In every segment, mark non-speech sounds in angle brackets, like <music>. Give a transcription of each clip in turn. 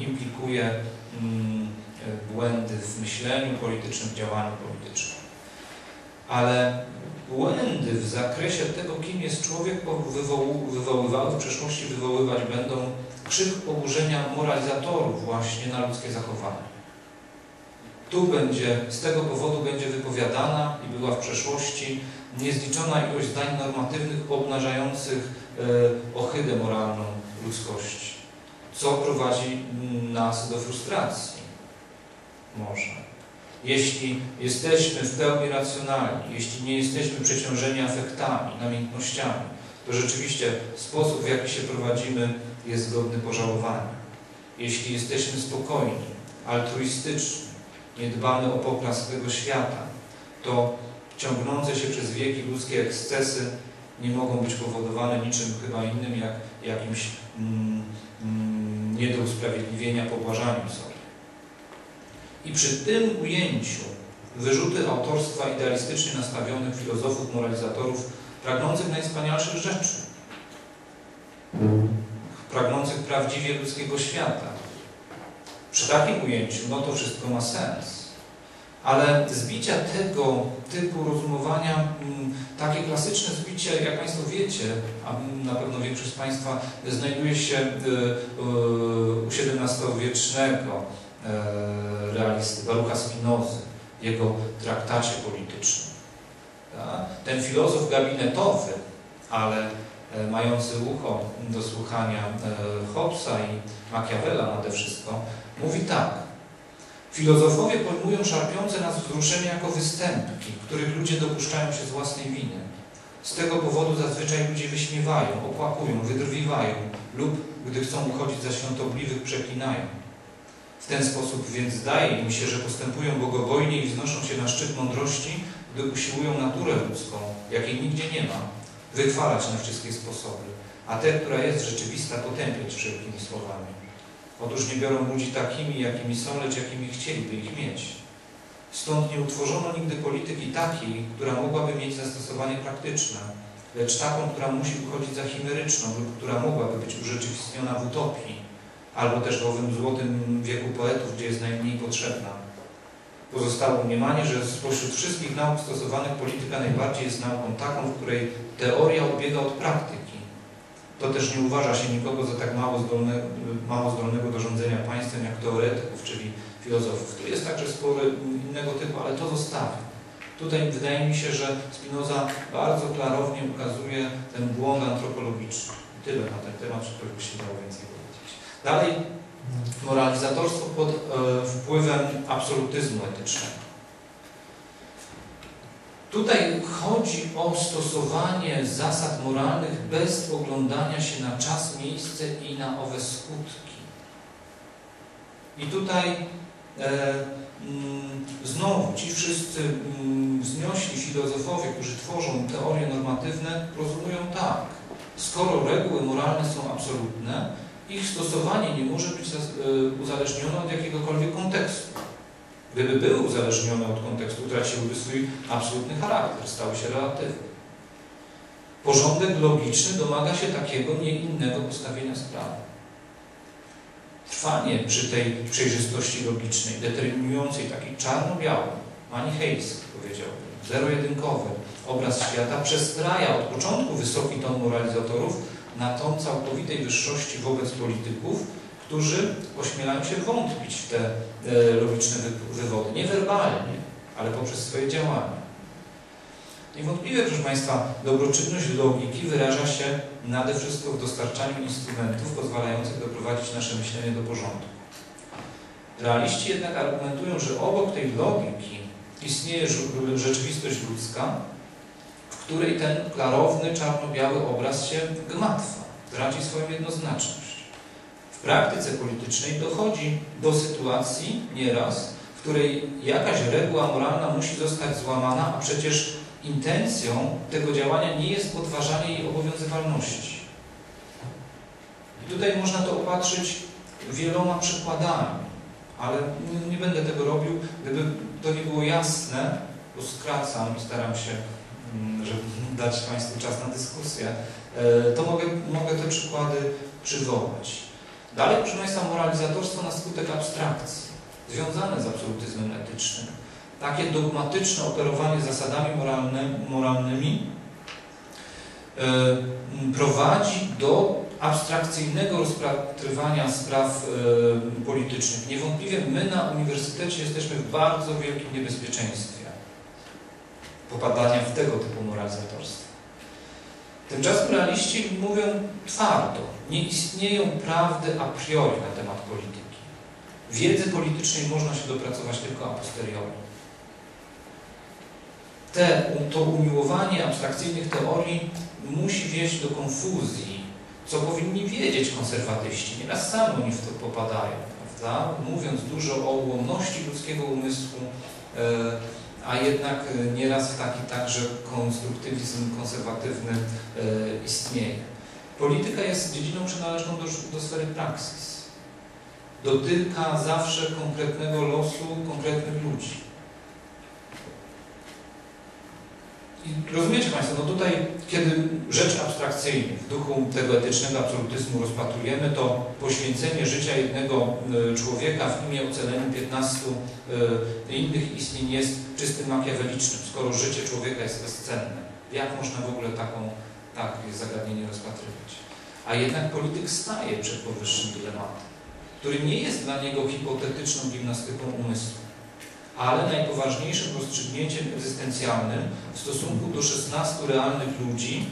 implikuje mm, błędy w myśleniu politycznym, w działaniu politycznym. Ale błędy w zakresie tego, kim jest człowiek, wywoł, wywoływały w przeszłości, wywoływać będą krzyk oburzenia moralizatorów właśnie na ludzkie zachowanie. Tu będzie, z tego powodu będzie wypowiadana i była w przeszłości niezliczona ilość zdań normatywnych obnażających e, ohydę moralną ludzkości, co prowadzi nas do frustracji. Może. Jeśli jesteśmy w pełni racjonalni, jeśli nie jesteśmy przeciążeni afektami, namiętnościami, to rzeczywiście sposób, w jaki się prowadzimy, jest godny pożałowania. Jeśli jesteśmy spokojni, altruistyczni, nie dbamy o poklask tego świata, to ciągnące się przez wieki ludzkie ekscesy nie mogą być powodowane niczym chyba innym, jak jakimś mm, mm, nie do usprawiedliwienia pobłażaniem sobie. I przy tym ujęciu wyrzuty autorstwa idealistycznie nastawionych filozofów, moralizatorów, pragnących najwspanialszych rzeczy, pragnących prawdziwie ludzkiego świata. Przy takim ujęciu, no to wszystko ma sens. Ale zbicia tego typu rozumowania, mm, takie klasyczne zbicie, jak Państwo wiecie, a na pewno większość z Państwa znajduje się y, y, u XVII-wiecznego e, realisty Barucha Spinozy, jego traktacie politycznym. Ten filozof gabinetowy, ale e, mający ucho do słuchania e, Hobbesa i Machiavella nade wszystko, mówi tak. Filozofowie pojmują szarpiące nas wzruszenie jako występki, których ludzie dopuszczają się z własnej winy. Z tego powodu zazwyczaj ludzie wyśmiewają, opłakują, wydrwiwają lub, gdy chcą uchodzić za świątobliwych, przeklinają. W ten sposób więc zdaje im się, że postępują bogobojnie i wznoszą się na szczyt mądrości, gdy usiłują naturę ludzką, jakiej nigdzie nie ma, wychwalać na wszystkie sposoby, a tę, która jest rzeczywista, potępiać wszelkimi słowami. Otóż nie biorą ludzi takimi, jakimi są, lecz jakimi chcieliby ich mieć. Stąd nie utworzono nigdy polityki takiej, która mogłaby mieć zastosowanie praktyczne, lecz taką, która musi uchodzić za chimeryczną lub która mogłaby być urzeczywistniona w utopii, albo też w owym złotym wieku poetów, gdzie jest najmniej potrzebna. Pozostało mniemanie, że spośród wszystkich nauk stosowanych polityka najbardziej jest nauką taką, w której teoria odbiega od praktyki to też nie uważa się nikogo za tak mało, zdolne, mało zdolnego do rządzenia państwem jak teoretyków, czyli filozofów. Tu jest także sporo innego typu, ale to zostawię. Tutaj wydaje mi się, że Spinoza bardzo klarownie ukazuje ten błąd antropologiczny. Tyle na ten temat, żeby by się dało więcej powiedzieć. Dalej, moralizatorstwo pod e, wpływem absolutyzmu etycznego. Tutaj chodzi o stosowanie zasad moralnych bez oglądania się na czas, miejsce i na owe skutki. I tutaj e, mm, znowu ci wszyscy mm, wzniośli filozofowie, którzy tworzą teorie normatywne, rozumują tak. Skoro reguły moralne są absolutne, ich stosowanie nie może być e, uzależnione od jakiegokolwiek kontekstu. Gdyby były uzależnione od kontekstu, traciłyby swój absolutny charakter, stały się relatywne. Porządek logiczny domaga się takiego, nie innego postawienia sprawy. Trwanie przy tej przejrzystości logicznej, determinującej taki czarno-biały, manichejski powiedziałbym, zero-jedynkowy obraz świata przestraja od początku wysoki ton moralizatorów na ton całkowitej wyższości wobec polityków, którzy ośmielają się wątpić w te e, logiczne wywody, nie werbalnie, ale poprzez swoje działania. Niewątpliwie, proszę Państwa, dobroczynność logiki wyraża się nade wszystko w dostarczaniu instrumentów pozwalających doprowadzić nasze myślenie do porządku. Realiści jednak argumentują, że obok tej logiki istnieje rzeczywistość ludzka, w której ten klarowny, czarno-biały obraz się gmatwa, traci swoją jednoznaczność. W praktyce politycznej dochodzi do sytuacji nieraz, w której jakaś reguła moralna musi zostać złamana, a przecież intencją tego działania nie jest podważanie jej obowiązywalności. I tutaj można to opatrzyć wieloma przykładami, ale nie, będę tego robił, gdyby to nie było jasne, bo skracam, staram się, mm, żeby <laughs> dać Państwu czas na dyskusję, e, to mogę, mogę te przykłady przywołać. Dalej, proszę Państwa, moralizatorstwo na skutek abstrakcji, związane z absolutyzmem etycznym. Takie dogmatyczne operowanie zasadami moralne, moralnymi yy, prowadzi do abstrakcyjnego rozpatrywania spraw yy, politycznych. Niewątpliwie my na uniwersytecie jesteśmy w bardzo wielkim niebezpieczeństwie popadania w tego typu moralizatorstwo. Tymczasem realiści mówią twardo, nie istnieją prawdy a priori na temat polityki. Wiedzy politycznej można się dopracować tylko a posteriori. Te, to umiłowanie abstrakcyjnych teorii musi wieść do konfuzji, co powinni wiedzieć konserwatyści. Nieraz sami oni w to popadają, prawda? Mówiąc dużo o ułomności ludzkiego umysłu, e, a jednak nieraz taki także konstruktywizm konserwatywny e, istnieje. Polityka jest dziedziną przynależną do, do sfery praksis. Dotyka zawsze konkretnego losu konkretnych ludzi. I rozumiecie Państwo, no tutaj, kiedy rzecz abstrakcyjnie w duchu tego etycznego absolutyzmu rozpatrujemy, to poświęcenie życia jednego człowieka w imię ocalenia 15 innych istnień jest czystym makiawelicznym, skoro życie człowieka jest bezcenne. Jak można w ogóle taką, takie zagadnienie rozpatrywać? A jednak polityk staje przed powyższym dylematem, który nie jest dla niego hipotetyczną gimnastyką umysłu ale najpoważniejszym rozstrzygnięciem egzystencjalnym w stosunku do 16 realnych ludzi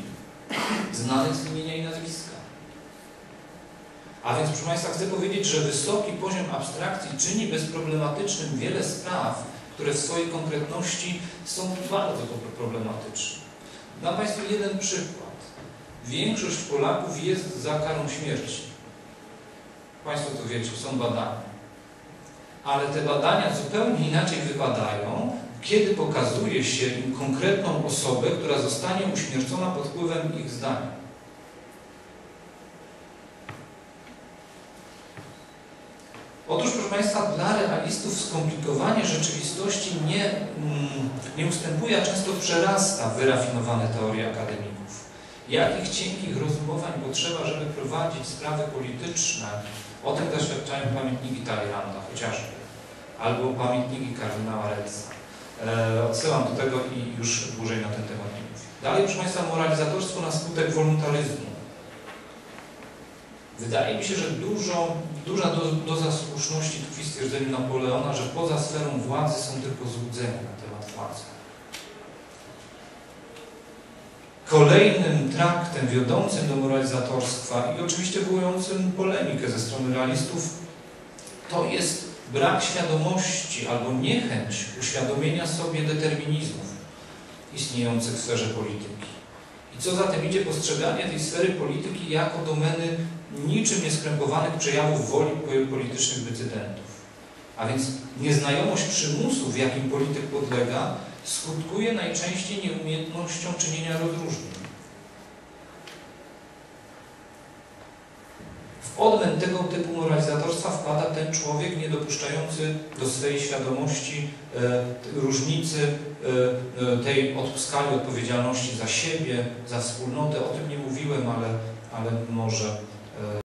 znanych z imienia i nazwiska. A więc, proszę Państwa, chcę powiedzieć, że wysoki poziom abstrakcji czyni bezproblematycznym wiele spraw, które w swojej konkretności są bardzo problematyczne. Dam Państwu jeden przykład. Większość Polaków jest za karą śmierci. Państwo to wiecie, są badania ale te badania zupełnie inaczej wypadają, kiedy pokazuje się konkretną osobę, która zostanie uśmiercona pod wpływem ich zdania. Otóż, proszę Państwa, dla realistów skomplikowanie rzeczywistości nie, mm, nie ustępuje, a często przerasta wyrafinowane teorie akademików. Jakich cienkich rozumowań potrzeba, żeby prowadzić sprawy polityczne, o tym zaświadczają pamiętniki Talleyranda chociażby, albo pamiętniki kardynała Relsa. E, odsyłam do tego i już dłużej na ten temat nie mówię. Dalej, proszę Państwa, moralizatorstwo na skutek wolontaryzmu. Wydaje mi się, że dużo, duża do, doza słuszności tkwi w stwierdzeniu Napoleona, że poza sferą władzy są tylko złudzenia na temat władzy. Kolejnym traktem wiodącym do moralizatorstwa i oczywiście wywołującym polemikę ze strony realistów to jest brak świadomości albo niechęć uświadomienia sobie determinizmów istniejących w sferze polityki. I co za tym idzie, postrzeganie tej sfery polityki jako domeny niczym nieskrępowanych przejawów woli politycznych decydentów. A więc nieznajomość przymusu, w jakim polityk podlega, skutkuje najczęściej nieumiejętnością czynienia rozróżnień. W odmęt tego typu moralizatorstwa wpada ten człowiek niedopuszczający do swojej świadomości e, różnicy e, e tej od, skali odpowiedzialności za siebie, za wspólnotę. O tym nie mówiłem, ale, ale może